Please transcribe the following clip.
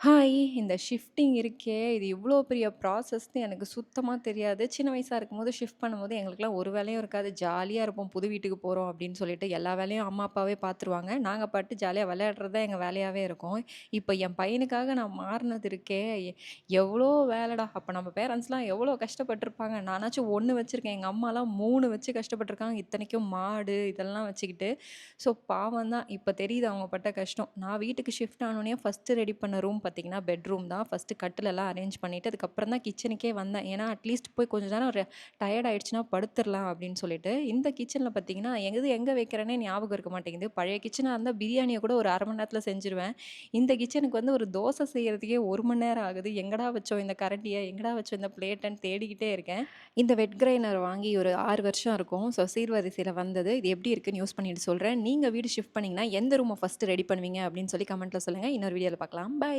Hi! இந்த shifting இருக்கே, இது இவ்வளோ பெரிய ப்ராசஸ்ன்னு எனக்கு சுத்தமாக தெரியாது. சின்ன வயசாக இருக்கும்போது ஷிஃப்ட் பண்ணும்போது எங்களுக்குலாம் ஒரு வேலையும் இருக்காது. ஜாலியாக இருப்போம். புது வீட்டுக்கு போகிறோம் அப்படின்னு சொல்லிட்டு எல்லா வேலையும் அம்மா, அப்பாவே பார்த்துருவாங்க. நாங்கள் பாட்டு ஜாலியாக விளையாடுறது தான் எங்கள் வேலையாகவே இருக்கும். இப்போ என் பையனுக்காக நான் மாறுனது இருக்கே, எவ்வளோ வேலைடா! அப்போ நம்ம பேரண்ட்ஸ்லாம் எவ்வளோ கஷ்டப்பட்டுருப்பாங்க. நானாச்சும் ஒன்று வச்சுருக்கேன் எங்கள் அம்மாலாம் மூணு வச்சு கஷ்டப்பட்டுருக்காங்க. இத்தனைக்கும் மாடு இதெல்லாம் வச்சுக்கிட்டு. ஸோ பாவம் தான். இப்போ தெரியுது அவங்க பட்ட கஷ்டம். நான் வீட்டுக்கு ஷிஃப்ட் ஆனோடனே ஃபர்ஸ்ட்டு ரெடி பண்ண ரூம் பார்த்தீங்கன்னா, பெட்ரூம் தான். ஃபஸ்ட்டு கட்டிலெல்லாம் அரேஞ்ச் பண்ணிவிட்டு அதுக்கப்புறம் தான் கிச்சனுக்கே வந்தேன். ஏன்னா, அட்லீஸ்ட் போய் கொஞ்ச நேரம் ஒரு டயர்ட் ஆயிடுச்சுன்னா படுத்துடலாம் அப்படின்னு சொல்லிட்டு. இந்த கிச்சனில் பார்த்தீங்கன்னா, எது எங்கே வைக்கிறேன்னே ஞாபகம் இருக்க மாட்டேங்குது. பழைய கிச்சனாக இருந்தால் பிரியாணியை கூட ஒரு அரை மணி நேரத்தில் செஞ்சுருவேன். இந்த கிச்சனுக்கு வந்து ஒரு தோசை செய்கிறதுக்கே ஒரு மணி நேரம் ஆகுது. எங்கடா வச்சோம் இந்த கரண்டியை எங்கடா வச்சோம் இந்த பிளேட்டன்னு தேடிக்கிட்டே இருக்கேன். இந்த வெட் கிரைனர் வாங்கி ஒரு ஆறு வருஷம் இருக்கும். ஸோ சீர்வரிசையில் வந்தது. இது எப்படி இருக்குன்னு யூஸ் பண்ணிட்டு சொல்கிறேன் நீங்கள் வீடு ஷிஃப்ட் பண்ணிங்கன்னா எந்த ரூமை ஃபஸ்ட்டு ரெடி பண்ணுவீங்க அப்படின்னு சொல்லி கமெண்ட்டில் சொல்லுங்கள் இன்னொரு வீடியோவில் பார்க்கலாம். பாய்.